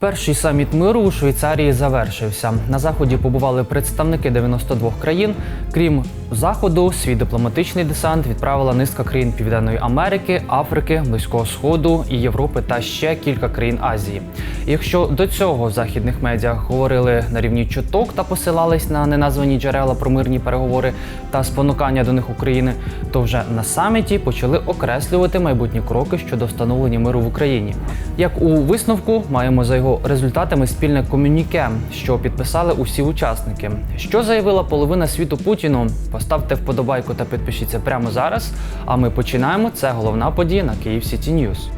Перший саміт миру у Швейцарії завершився. На заході побували представники 92 країн. Крім заходу, свій дипломатичний десант відправила низка країн Південної Америки, Африки, Близького Сходу і Європи та ще кілька країн Азії. Якщо до цього в західних медіах говорили на рівні чуток та посилались на неназвані джерела про мирні переговори та спонукання до них України, то вже на саміті почали окреслювати майбутні кроки щодо встановлення миру в Україні. Як у висновку маємо за його результатами спільне комюніке, що підписали усі учасники. Що заявила половина світу Путіну? Поставте вподобайку та підпишіться прямо зараз. А ми починаємо. Це головна подія на Київ Сіті Ньюс.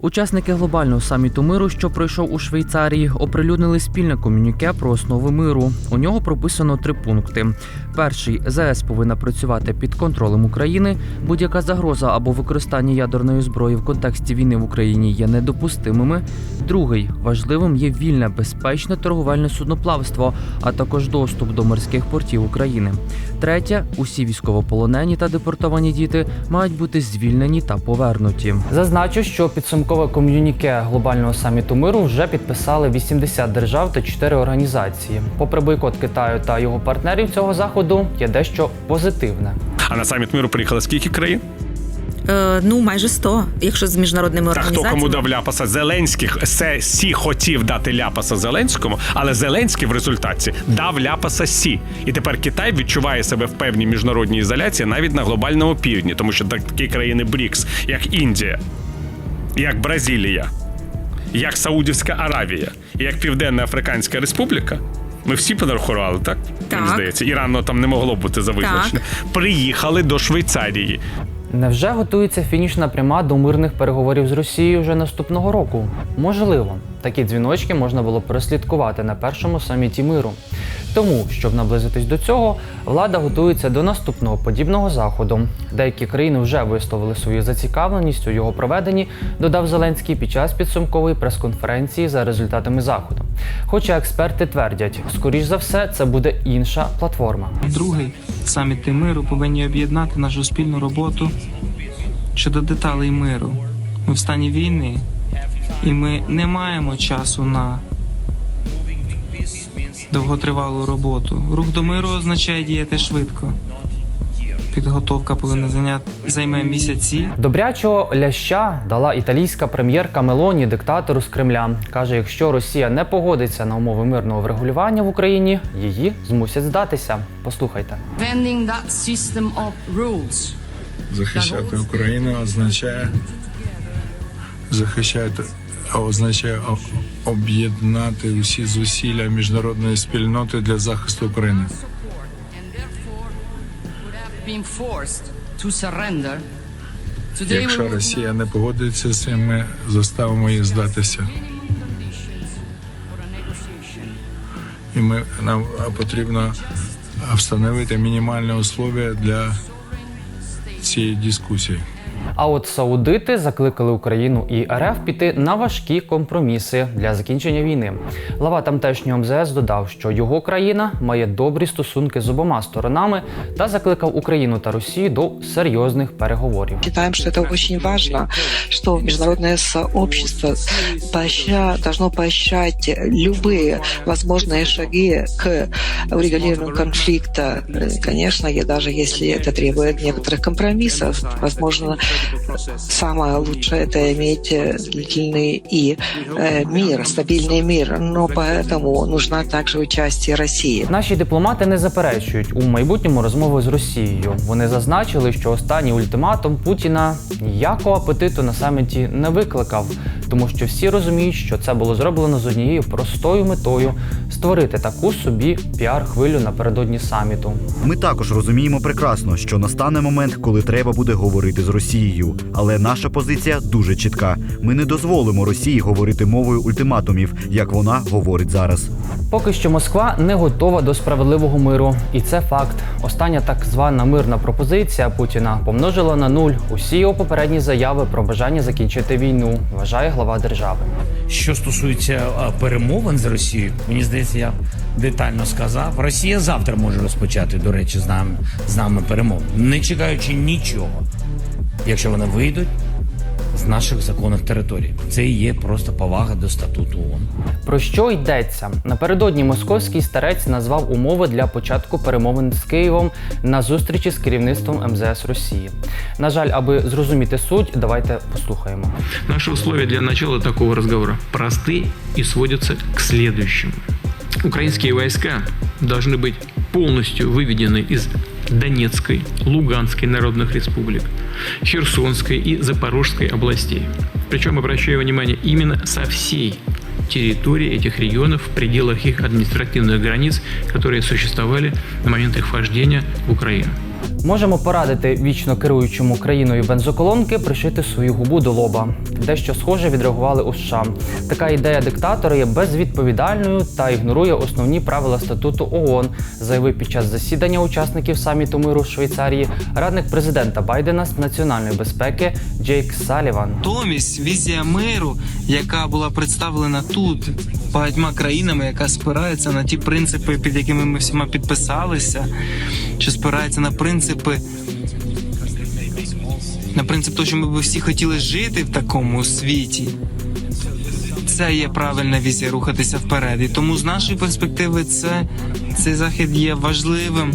Учасники глобального саміту миру, що пройшов у Швейцарії, оприлюднили спільне комюніке про основи миру. У нього прописано три пункти: перший ЗС повинна працювати під контролем України. Будь-яка загроза або використання ядерної зброї в контексті війни в Україні є недопустимими. Другий важливим є вільне, безпечне торговельне судноплавство, а також доступ до морських портів України. Третє усі військовополонені та депортовані діти мають бути звільнені та повернуті. Зазначу, що підсумкове ком'юніке глобального саміту миру вже підписали 80 держав та 4 організації. Попри бойкот Китаю та його партнерів цього заходу, є дещо позитивне. А на саміт миру приїхало скільки країн? Е, ну, майже 100, якщо з міжнародними Та хто кому дав ляпаса Зеленських? Се сі хотів дати ляпаса Зеленському, але Зеленський в результаті дав ляпаса сі. І тепер Китай відчуває себе в певній міжнародній ізоляції навіть на глобальному півдні, тому що такі країни БРІКС, як Індія, як Бразилія, як Саудівська Аравія, як Південна Африканська Республіка. Ми всі понарахували, так? Мені Так. здається, Іран там не могло бути за визначення. Приїхали до Швейцарії. Невже готується фінішна пряма до мирних переговорів з Росією вже наступного року? Можливо, такі дзвіночки можна було прослідкувати на першому саміті миру. Тому, щоб наблизитись до цього, влада готується до наступного подібного заходу. Деякі країни вже висловили свою зацікавленість у його проведенні, додав Зеленський під час підсумкової прес-конференції за результатами заходу. Хоча експерти твердять, скоріш за все, це буде інша платформа. Другий саміти миру повинні об'єднати нашу спільну роботу щодо деталей миру. Ми в стані війни, і ми не маємо часу на довготривалу роботу. Рух до миру означає діяти швидко. Підготовка повинна зайняти займе місяці. Добрячого ляща дала італійська прем'єрка Мелоні диктатору з Кремля. каже, якщо Росія не погодиться на умови мирного врегулювання в Україні, її змусять здатися. Послухайте. Захищати Україну означає захищати означає об'єднати усі зусилля міжнародної спільноти для захисту України. Якщо Росія не погодиться з цим, ми заставимо її здатися. І ми нам потрібно встановити мінімальні условия для цієї дискусії. А от саудити закликали Україну і РФ піти на важкі компроміси для закінчення війни. Глава тамтешнього МЗС додав, що його країна має добрі стосунки з обома сторонами та закликав Україну та Росію до серйозних переговорів. Считаем, что это очень важно, что международное сообщество поощря- должно поощрять любые возможные шаги к урегулированию конфликта. Э, Конечно, и даже если это требует некоторых компромиссов, возможно, самое лучшее это иметь э, длительный и э, мир, стабильный мир. Но поэтому нужна также участие России. Наші дипломати не заперечують у майбутньому розмови з Росією. Вони зазначили, що останній ультиматум Путіна ніякого апетиту на саміті не викликав, тому що всі розуміють, що це було зроблено з однією простою метою створити таку собі піар-хвилю напередодні саміту. Ми також розуміємо прекрасно, що настане момент, коли треба буде говорити з Росією. Але наша позиція дуже чітка. Ми не дозволимо Росії говорити мовою ультиматумів, як вона говорить зараз. Поки що Москва не готова до справедливого миру, і це факт. Остання так звана мирна пропозиція Путіна помножила на нуль усі його попередні заяви про бажання закінчити війну, вважає глава держави. Що стосується перемовин з Росією, мені здається, я детально сказав. Росія завтра може розпочати, до речі, з нами, з нами перемовини, не чекаючи нічого. Якщо вони вийдуть з наших законних територій. Це і є просто повага до статуту ООН. Про що йдеться? Напередодні московський старець назвав умови для початку перемовин з Києвом на зустрічі з керівництвом МЗС Росії. На жаль, аби зрозуміти суть, давайте послухаємо. Наши условия для начала такого разговора просты и сводятся к следующему. Украинские войска должны быть полностью выведены из Донецкой, Луганской народных республик, Херсонской и Запорожской областей. Причем, обращаю внимание, именно со всей территории этих регионов в пределах их административных границ, которые существовали на момент их вхождения в Украину. Можемо порадити вічно керуючому країною бензоколонки пришити свою губу до лоба. Дещо схоже відреагували у США. Така ідея диктатора є безвідповідальною та ігнорує основні правила статуту ООН, заявив під час засідання учасників саміту миру в Швейцарії радник президента Байдена з національної безпеки Джейк Саліван. Натомість візія миру, яка була представлена тут багатьма країнами, яка спирається на ті принципи, під якими ми всіма підписалися, чи спирається на принципи. На принцип того, що ми б всі хотіли жити в такому світі. Це є правильна візія рухатися вперед. І тому з нашої перспективи це, цей захід є важливим.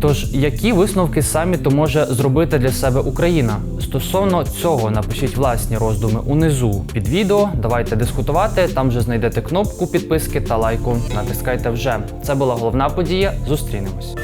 Тож, які висновки саміту може зробити для себе Україна? Стосовно цього напишіть власні роздуми унизу під відео. Давайте дискутувати. Там же знайдете кнопку підписки та лайку. Натискайте вже. Це була головна подія. Зустрінемось.